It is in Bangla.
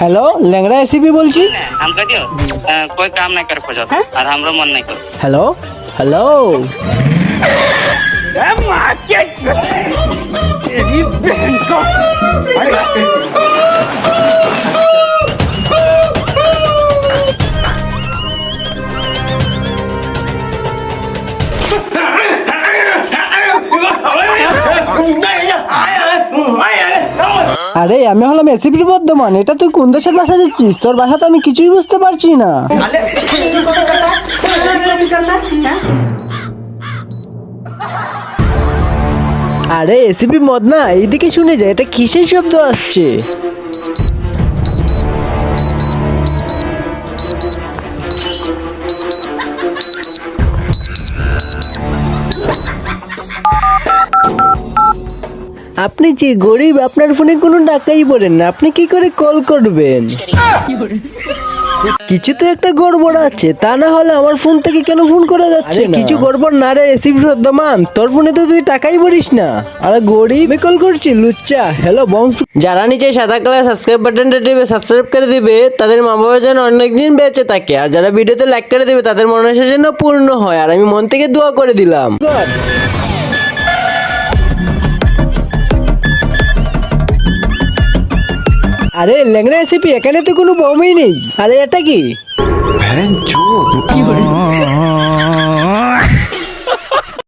हेलो लेंगरा लेंगड़ा बोल बोलची हम कह दियो कोई काम नहीं कर खोजत और हमरो मन नहीं कर हेलो हेलो नहीं आया आया আরে আমি হলাম এসিপির বর্ধমান। এটা তুই কোন দেশের বাসা যাচ্ছিস? তোর বাসা তো আমি কিছুই বুঝতে পারছি না। আরে এসিপি মদ না এইদিকে শুনে যায় এটা কিসের শব্দ আসছে? আপনি যে গরিব আপনার ফোনে কোনো টাকাই পড়েন না। আপনি কি করে কল করবেন? কিছু তো একটা গড়বড় আছে তা না হলে আমার ফোন থেকে কেন ফোন করা যাচ্ছে কিছু গড়বড় না রে এসি দমান তোর ফোনে তো তুই টাকাই ভরিস না। আরে গরিব কল করছি লুচ্চা। হ্যালো বংশ। যারা নিচে সাদা কালার সাবস্ক্রাইব বাটনটা টিপে সাবস্ক্রাইব করে দিবে তাদের মা বাবা যেন অনেকদিন বেঁচে থাকে। আর যারা ভিডিওতে লাইক করে দিবে তাদের মনোসা যেন পূর্ণ হয়। আর আমি মন থেকে দোয়া করে দিলাম। আরে ল্যাংড়া রেসিপি এখানে তো কোনো বমই নেই। আরে এটা কি?